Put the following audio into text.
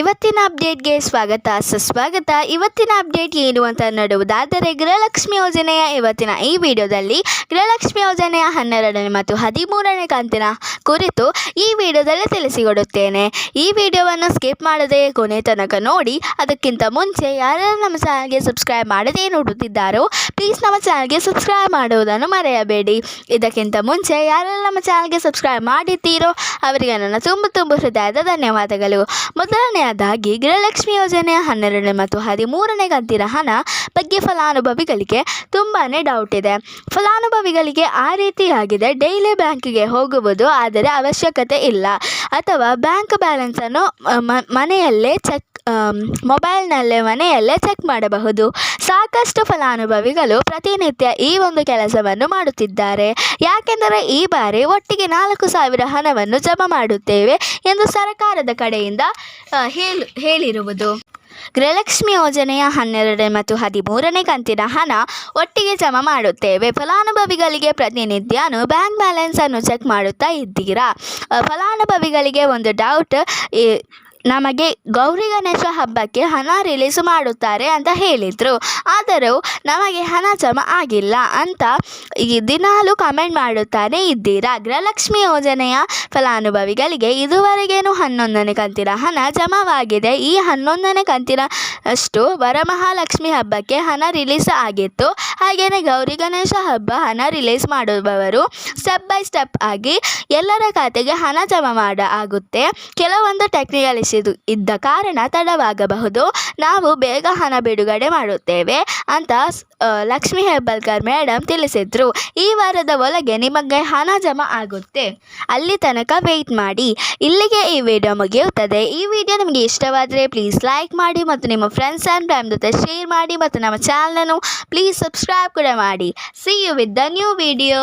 ಇವತ್ತಿನ ಅಪ್ಡೇಟ್ಗೆ ಸ್ವಾಗತ. ಸುಸ್ವಾಗತ. ಇವತ್ತಿನ ಅಪ್ಡೇಟ್ ಏನು ಅಂತ ನೋಡುವುದಾದರೆ ಗೃಹಲಕ್ಷ್ಮಿ ಯೋಜನೆಯ ಇವತ್ತಿನ ಈ ವಿಡಿಯೋದಲ್ಲಿ ಗೃಹಲಕ್ಷ್ಮಿ ಯೋಜನೆಯ ಹನ್ನೆರಡನೇ ಮತ್ತು ಹದಿಮೂರನೇ ಕಂತಿನ ಕುರಿತು ಈ ವಿಡಿಯೋದಲ್ಲಿ ತಿಳಿಸಿಕೊಡುತ್ತೇನೆ. ಈ ವಿಡಿಯೋವನ್ನು ಸ್ಕಿಪ್ ಮಾಡದೆ ಕೊನೆ ತನಕ ನೋಡಿ, ಅದಕ್ಕಿಂತ ಮುಂಚೆ ಯಾರ್ಯಾರು ನಮ್ಮ ಚಾನಲ್ಗೆ ಸಬ್ಸ್ಕ್ರೈಬ್ ಮಾಡದೇ ನೋಡುತ್ತಿದ್ದಾರೋ, ಪ್ಲೀಸ್ ನಮ್ಮ ಚಾನಲ್ಗೆ ಸಬ್ಸ್ಕ್ರೈಬ್ ಮಾಡುವುದನ್ನು ಮರೆಯಬೇಡಿ. ಇದಕ್ಕಿಂತ ಮುಂಚೆ ಯಾರೆಲ್ಲ ನಮ್ಮ ಚಾನಲ್ಗೆ ಸಬ್ಸ್ಕ್ರೈಬ್ ಮಾಡಿದ್ದೀರೋ, ಅವರಿಗೆ ನನ್ನ ತುಂಬ ತುಂಬ ಹೃದಯದ ಧನ್ಯವಾದಗಳು. ಮೊದಲನೆಯದಾಗಿ ಗೃಹಲಕ್ಷ್ಮಿ ಯೋಜನೆಯ ಹನ್ನೆರಡನೇ ಮತ್ತು ಹದಿಮೂರನೇ ಕಂತಿನ ಹಣ ಬಗ್ಗೆ ಫಲಾನುಭವಿಗಳಿಗೆ ತುಂಬಾ ಡೌಟ್ ಇದೆ. ಫಲಾನುಭವಿಗಳಿಗೆ ಆ ರೀತಿಯಾಗಿದೆ ಡೈಲಿ ಬ್ಯಾಂಕಿಗೆ ಹೋಗುವುದು ಆದರೆ ಅವಶ್ಯಕತೆ ಇಲ್ಲ. ಅಥವಾ ಬ್ಯಾಂಕ್ ಬ್ಯಾಲೆನ್ಸನ್ನು ಮನೆಯಲ್ಲೇ ಚೆಕ್ ಮೊಬೈಲ್ನಲ್ಲೇ ಮನೆಯಲ್ಲೇ ಚೆಕ್ ಮಾಡಬಹುದು. ಸಾಕಷ್ಟು ಫಲಾನುಭವಿಗಳು ಪ್ರತಿನಿತ್ಯ ಈ ಒಂದು ಕೆಲಸವನ್ನು ಮಾಡುತ್ತಿದ್ದಾರೆ. ಯಾಕೆಂದರೆ ಈ ಬಾರಿ ಒಟ್ಟಿಗೆ ನಾಲ್ಕು ಸಾವಿರ ಹಣವನ್ನು ಜಮಾ ಮಾಡುತ್ತೇವೆ ಎಂದು ಸರ್ಕಾರದ ಕಡೆಯಿಂದ ಹೇಳು, ಹೇಳಿರುವುದು. ಗೃಹಲಕ್ಷ್ಮಿ ಯೋಜನೆಯ ಹನ್ನೆರಡನೇ ಮತ್ತು ಹದಿಮೂರನೇ ಕಂತಿನ ಹಣ ಒಟ್ಟಿಗೆ ಜಮಾ ಮಾಡುತ್ತೇವೆ. ಫಲಾನುಭವಿಗಳಿಗೆ ಪ್ರತಿನಿತ್ಯನೂ ಬ್ಯಾಂಕ್ ಬ್ಯಾಲೆನ್ಸನ್ನು ಚೆಕ್ ಮಾಡುತ್ತಾ ಇದ್ದೀರಾ? ಫಲಾನುಭವಿಗಳಿಗೆ ಒಂದು ಡೌಟ್ ನಮಗೆ ಗೌರಿ ಗಣೇಶ ಹಬ್ಬಕ್ಕೆ ಹಣ ರಿಲೀಸ್ ಮಾಡುತ್ತಾರೆ ಅಂತ ಹೇಳಿದರು. ಆದರೂ ನಮಗೆ ಹಣ ಜಮಾ ಆಗಿಲ್ಲ ಅಂತ ಈ ದಿನಾಲೂ ಕಮೆಂಟ್ ಮಾಡುತ್ತಾನೆ ಇದ್ದೀರಾ? ಗೃಹಲಕ್ಷ್ಮಿ ಯೋಜನೆಯ ಫಲಾನುಭವಿಗಳಿಗೆ ಇದುವರೆಗೇನು ಹನ್ನೊಂದನೇ ಕಂತಿನ ಹಣ ಜಮಾವಾಗಿದೆ? ಈ ಹನ್ನೊಂದನೇ ಕಂತಿನ ಅಷ್ಟು ವರಮಹಾಲಕ್ಷ್ಮಿ ಹಬ್ಬಕ್ಕೆ ಹಣ ರಿಲೀಸ್ ಆಗಿತ್ತು. ಹಾಗೆಯೇ ಗೌರಿ ಗಣೇಶ ಹಬ್ಬ ಹಣ ರಿಲೀಸ್ ಮಾಡುವವರು ಸ್ಟೆಪ್ ಬೈ ಸ್ಟೆಪ್ ಆಗಿ ಎಲ್ಲರ ಖಾತೆಗೆ ಹಣ ಜಮಾ ಮಾಡ, ಆಗುತ್ತೆ. ಕೆಲವೊಂದು ಟೆಕ್ನಿಕಲ್ ಇದ್ದ ಕಾರಣ ತಡವಾಗಬಹುದು. ನಾವು ಬೇಗ ಹಣ ಬಿಡುಗಡೆ ಮಾಡುತ್ತೇವೆ ಅಂತ ಲಕ್ಷ್ಮೀ ಹೆಬ್ಬಾಳ್ಕರ್ ಮೇಡಮ್ ತಿಳಿಸಿದರು. ಈ ವಾರದ ಒಳಗೆ ನಿಮಗೆ ಹಣ ಜಮಾ ಆಗುತ್ತೆ. ಅಲ್ಲಿ ತನಕ ವೆಯ್ಟ್ ಮಾಡಿ. ಇಲ್ಲಿಗೆ ಈ ವಿಡಿಯೋ ಮುಗಿಯುತ್ತದೆ. ಈ ವಿಡಿಯೋ ನಿಮಗೆ ಇಷ್ಟವಾದರೆ ಪ್ಲೀಸ್ ಲೈಕ್ ಮಾಡಿ ಮತ್ತು ನಿಮ್ಮ ಫ್ರೆಂಡ್ಸ್ ಆ್ಯಂಡ್ ಫ್ಯಾಮ್ ಜೊತೆ ಶೇರ್ ಮಾಡಿ ಮತ್ತು ನಮ್ಮ ಚಾನಲನ್ನು ಪ್ಲೀಸ್ ಸಬ್ಸ್ಕ್ರೈಬ್ ಕೂಡ ಮಾಡಿ. See you with the new video